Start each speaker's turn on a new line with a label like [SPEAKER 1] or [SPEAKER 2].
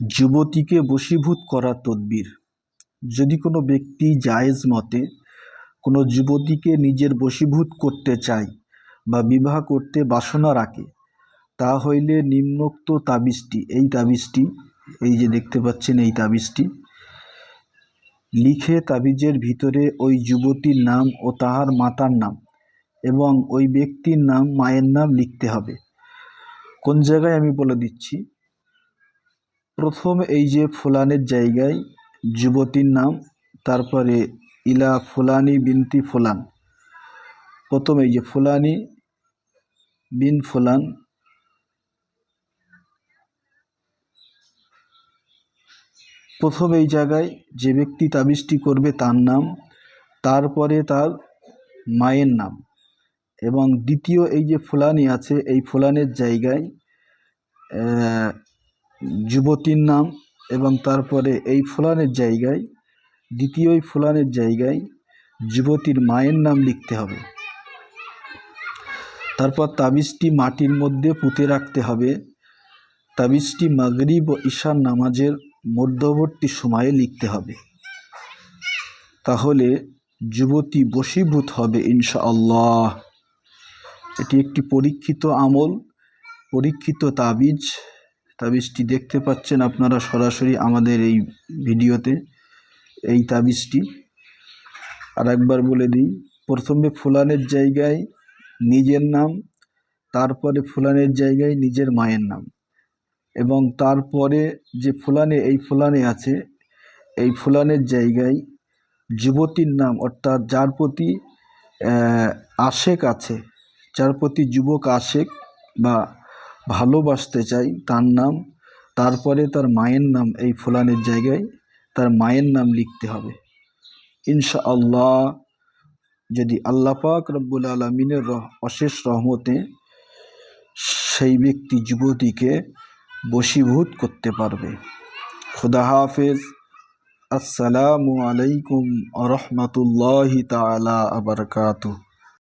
[SPEAKER 1] যুবতীকে বশীভূত করার তদবির। যদি কোনো ব্যক্তি জায়েজ মতে কোনো যুবতীকে নিজের বশীভূত করতে চায় বা বিবাহ করতে বাসনা রাখে, তা হইলে নিম্নোক্ত তাবিজটি, এই তাবিজটি, এই যে দেখতে পাচ্ছেন এই তাবিজটি, লিখে তাবিজের ভিতরে ওই যুবতীর নাম ও তাহার মাতার নাম এবং ওই ব্যক্তির নাম, মায়ের নাম লিখতে হবে। কোন জায়গায় আমি বলে দিচ্ছি? প্রথম এই যে ফুলানের জায়গায় যুবতীর নাম, তারপরে ইলা ফুলানি বিনতি ফুলান। প্রথম এই যে ফুলানি বিন ফুলান। প্রথম এই জায়গায় যে ব্যক্তি তাবিজটি করবে তার নাম, তারপরে তার মায়ের নাম। এবং দ্বিতীয় এই যে ফুলানি আছে, এই ফুলানের জায়গায় যুবতীর নাম এবং তারপরে এই ফুলানের জায়গায়, দ্বিতীয় ফুলানের জায়গায় যুবতীর মায়ের নাম লিখতে হবে। তারপর তাবিজটি মাটির মধ্যে পুঁতে রাখতে হবে। তাবিজটি মাগরিব ও ঈশার নামাজের মধ্যবর্তী সময়ে লিখতে হবে। তাহলে যুবতী বশীভূত হবে ইনশাআল্লাহ। এটি একটি পরীক্ষিত আমল, পরীক্ষিত তাবিজ। তাবিজটি দেখতে পাচ্ছেন আপনারা সরাসরি আমাদের এই ভিডিওতে, এই তাবিজটি। আর একবার বলে দিই, প্রথমে ফুলানের জায়গায় নিজের নাম, তারপরে ফুলানের জায়গায় নিজের মায়ের নাম এবং তারপরে যে ফুলানে, এই ফুলানে আছে, এই ফুলানের জায়গায় যুবতীর নাম, অর্থাৎ যার প্রতি আশেক আছে, যার প্রতি যুবক আশেক বা ভালোবাসতে চাই তার নাম। তারপরে তার মায়ের নাম এই ফুলানের জায়গায় তার মায়ের নাম লিখতে হবে। ইনশাআল্লাহ যদি আল্লাহ পাক রব্বুল আলমিনের রহ, অশেষ রহমতে সেই ব্যক্তি যুবতীকে বশীভূত করতে পারবে। খুদা হাফেজ। আসসালামু আলাইকুম আ তালা আবরকাতুহ